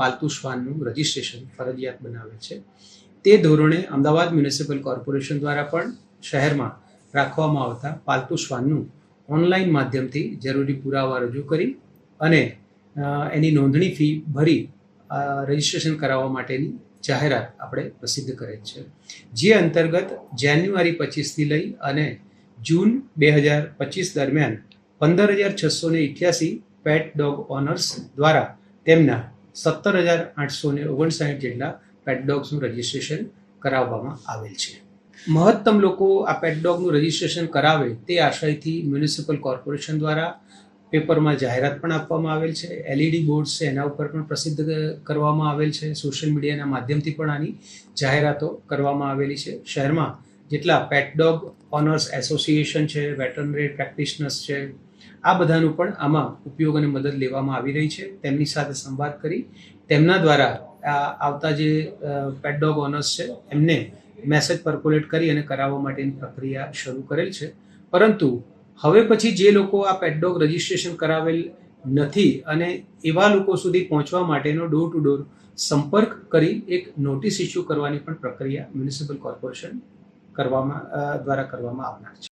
પાલતુ શ્વાનનું રજિસ્ટ્રેશન ફરજિયાત બનાવે છે. તે ધોરણે અમદાવાદ મ્યુનિસિપલ કોર્પોરેશન દ્વારા પણ શહેરમાં રાખવામાં આવતા પાલતુ શ્વાનનું ઓનલાઈન માધ્યમથી જરૂરી પુરાવા રજૂ કરી અને એની નોંધણી ફી ભરી રજિસ્ટ્રેશન કરાવવા માટેની જાહેરાત આપણે પ્રસિદ્ધ કરેલ છે. જે અંતર્ગત જાન્યુઆરી પચીસથી લઈ અને જૂન બે હજાર પચીસ દરમિયાન પંદર હજાર છસો ને પેટ ડોગ ઓનર્સ દ્વારા તેમના સત્તર હજાર આઠસો ને ઓગણસાઠ જેટલા પેટડોગ્સનું રજિસ્ટ્રેશન કરાવવામાં આવેલ છે. મહત્તમ લોકો આ પેટડોગનું રજીસ્ટ્રેશન કરાવે તે આશયથી મ્યુનિસિપલ કોર્પોરેશન દ્વારા પેપરમાં જાહેરાત પણ આપવામાં આવેલ છે. એલઈડી બોર્ડ્સ છે, એના ઉપર પણ પ્રસિદ્ધ કરવામાં આવેલ છે. સોશિયલ મીડિયાના માધ્યમથી પણ આની જાહેરાતો કરવામાં આવેલી છે. શહેરમાં જેટલા પેટડોગ ઓનર્સ એસોસિએશન છે વેટરનરી પ્રેક્ટિશનર્સ છે આ બધાનું પણ આમાં ઉપયોગ અને મદદ લેવામાં આવી રહી છે. તેમની સાથે સંવાદ કરી, તેમના દ્વારા આવતા જે પેટ ડોગ ઓનર્સ છે, એમને મેસેજ પર્કોલેટ કરી અને કરાવવા માટેની પ્રક્રિયા શરૂ કરેલ છે. પરંતુ હવે પછી જે લોકો આ પેટ ડોગ રજિસ્ટ્રેશન કરાવેલ નથી અને એવા લોકો સુધી પહોંચવા માટેનો ડોર ટુ ડોર સંપર્ક કરી એક નોટિસ ઇસ્યુ કરવાની પણ પ્રક્રિયા મ્યુનિસિપલ કોર્પોરેશન કરવામાં દ્વારા કરવામાં આવનાર છે.